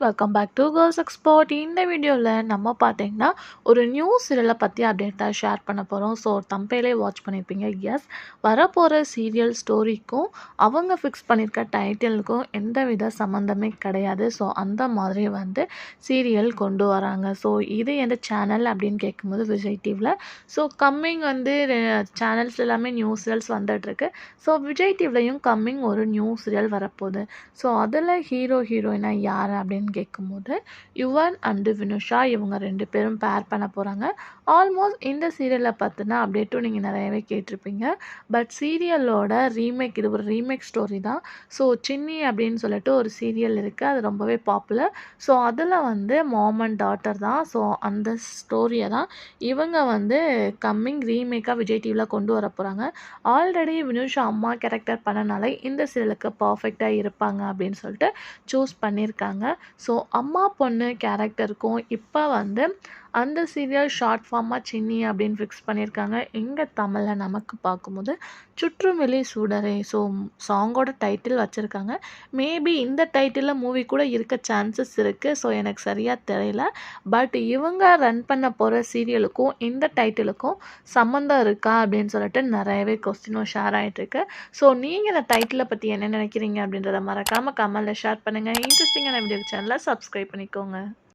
Welcome back to girls export இந்த வீடியோவில் நம்ம பார்த்தீங்கன்னா ஒரு நியூ சீரியலை பற்றி அப்டேட்டாக தான் ஷேர் பண்ண போகிறோம் ஸோ தம்பையிலே வாட்ச் பண்ணியிருப்பீங்க எஸ் வரப்போகிற சீரியல் ஸ்டோரிக்கும் அவங்க ஃபிக்ஸ் பண்ணியிருக்க டைட்டிலுக்கும் எந்த வித சம்மந்தமே கிடையாது. ஸோ அந்த மாதிரி வந்து சீரியல் கொண்டு வராங்க. ஸோ இது எந்த சேனல் அப்படின்னு கேட்கும்போது விஜய் டிவியில் ஸோ கம்மிங் வந்து சேனல்ஸ் எல்லாமே நியூ சீரியல்ஸ் வந்துட்டுருக்கு. ஸோ விஜய் டிவிலையும் கம்மிங் ஒரு நியூ சீரியல் வரப்போகுது. ஸோ அதில் ஹீரோ ஹீரோயினா யார் அப்படின்னு கேட்கும்போது யுவன் அண்டு வினுஷா இவங்க ரெண்டு பேரும் பேர் பண்ண போகிறாங்க ஆல்மோஸ்ட் இந்த சீரியலை பார்த்தினா அப்டேட்டும் நீங்கள் நிறையவே கேட்டிருப்பீங்க. பட் சீரியலோட ரீமேக் இது ஒரு ரீமேக் ஸ்டோரி தான். ஸோ சின்னி அப்படின்னு சொல்லிட்டு ஒரு சீரியல் இருக்குது அது ரொம்பவே பாப்புலர் ஸோ அதில் வந்து மாம் அண்ட் டாட்டர் தான். ஸோ அந்த ஸ்டோரியை தான் இவங்க வந்து கம்மிங் ரீமேக்காக விஜய் டிவியில் கொண்டு வர போகிறாங்க ஆல்ரெடி வினுஷா அம்மா கேரக்டர் பண்ணனால இந்த சீரியலுக்கு பர்ஃபெக்டாக இருப்பாங்க அப்படின்னு சொல்லிட்டு சூஸ் பண்ணியிருக்காங்க. ஸோ அம்மா பொண்ணு கேரக்டருக்கும் இப்போ வந்து அந்த சீரியல் ஷார்ட் ஃபார்மாக சின்னி அப்படின்னு ஃபிக்ஸ் பண்ணியிருக்காங்க எங்கள் தமிழில் நமக்கு பார்க்கும்போது சுற்றுமெலி சூடரே. ஸோ சாங்கோட டைட்டில் வச்சுருக்காங்க. மேபி இந்த டைட்டிலில் மூவி கூட இருக்க சான்சஸ் இருக்குது ஸோ எனக்கு சரியாக தெரியல. பட் இவங்க ரன் பண்ண போகிற சீரியலுக்கும் இந்த டைட்டிலுக்கும் சம்மந்தம் இருக்கா அப்படின்னு சொல்லிட்டு நிறையவே கொஸ்டினும் ஷேர் ஆகிட்டுருக்கு ஸோ நீங்கள் இந்த டைட்டிலை பற்றி என்ன நினைக்கிறீங்க அப்படின்றத மறக்காமல் கமெண்டில் ஷேர் பண்ணுங்கள் இன்ட்ரெஸ்டிங்கான வீடியோ சேனலை சப்ஸ்கிரைப் பண்ணிக்கோங்க.